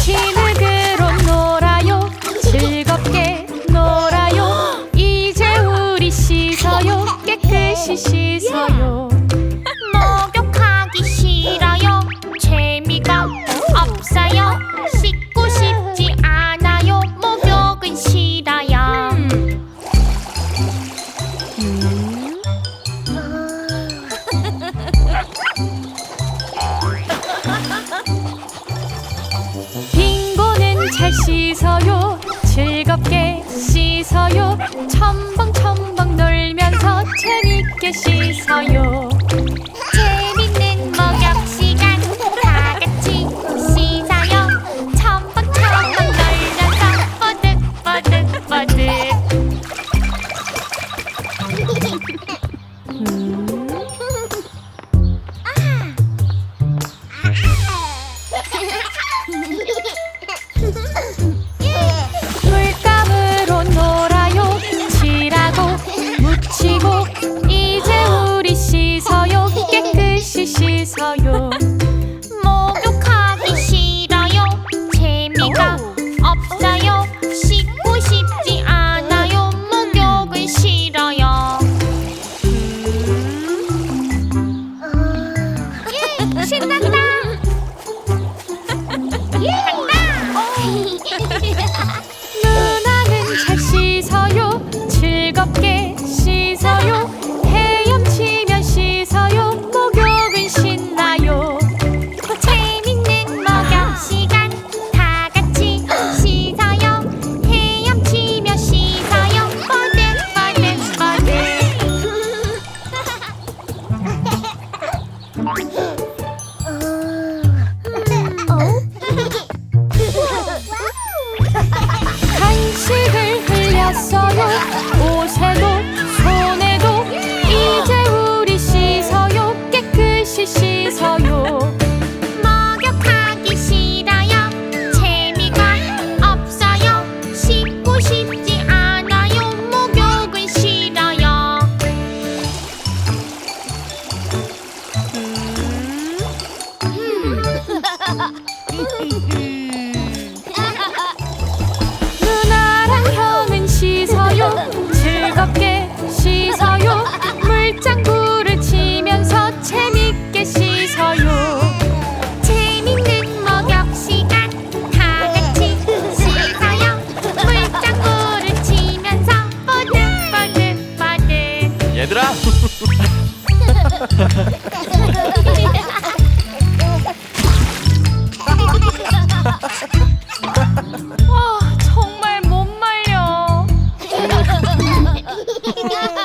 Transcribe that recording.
친을 그럼 놀아요. 즐겁게 놀아요. 이제 우리 씻어요. 깨끗이 씻어 잘 씻어요. 즐겁게 씻어요. 첨벙첨벙 놀면서 재밌게 씻어요. 재밌는 목욕 시간 다 같이 씻어요. 첨벙첨벙 놀면서 뽀득뽀득뽀득. 누나는 잘 씻어요. 즐겁게 씻어요. 헤엄치며 씻어요. 목욕은 신나요. 재밌는 목욕 시간 다 같이 씻어요. 헤엄치며 씻어요. 간식을 흘렸어요 옷에도 손에도 이제 우리 씻어요 깨끗이 씻어요 목욕하기 싫어요. 재미가 없어요. 씻고 싶지 않아요. 목욕은 싫어요. 누나 Ha ha ha!